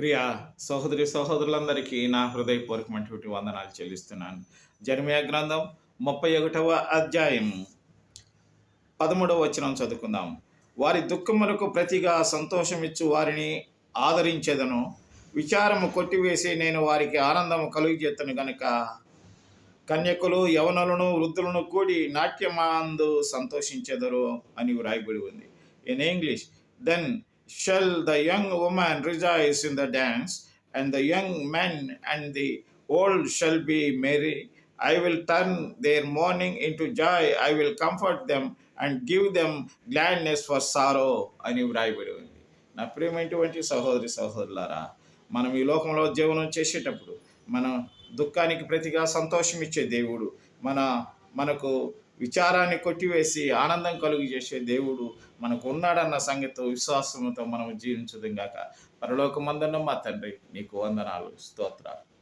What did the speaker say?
ప్రియ సహోదరి సహోదరులందరికీ నా హృదయపూర్వకమైనటువంటి వందనాలు చెల్లిస్తున్నాను. జర్మియా గ్రంథం ముప్పై ఒకటవ అధ్యాయం పదమూడవ వచనం చదువుకుందాం. వారి దుఃఖములకు ప్రతిగా సంతోషమిచ్చు వారిని ఆదరించేదను. విచారము కొట్టివేసి నేను వారికి ఆనందము కలుగజేతను గనుక కన్యకులు యవనులను వృద్ధులను కూడి నాట్యమాందు సంతోషించెదరు అని వ్రాయబడి ఉంది. In English then shall the young women rejoice in the dance and the young men and the old shall be merry. I will turn their mourning into joy. Joy I will comfort and and them gladness for for sorrow అని వ్రాయబడి ఉంది నా ప్రియమైనటువంటి సహోదరి సహోదరులారా మనం ఈ లోకంలో జీవనం చేసేటప్పుడు మన దుఃఖానికి ప్రతిగా సంతోషం ఇచ్చే దేవుడు మన మనకు విచారాన్ని కొట్టివేసి ఆనందం కలుగు చేసే దేవుడు మనకు ఉన్నాడన్న సంగతి విశ్వాసంతో మనం జీవించదు గాక. పరలోకమందున్న మా తండ్రి నీకు వందనాలు స్తోత్రాలు.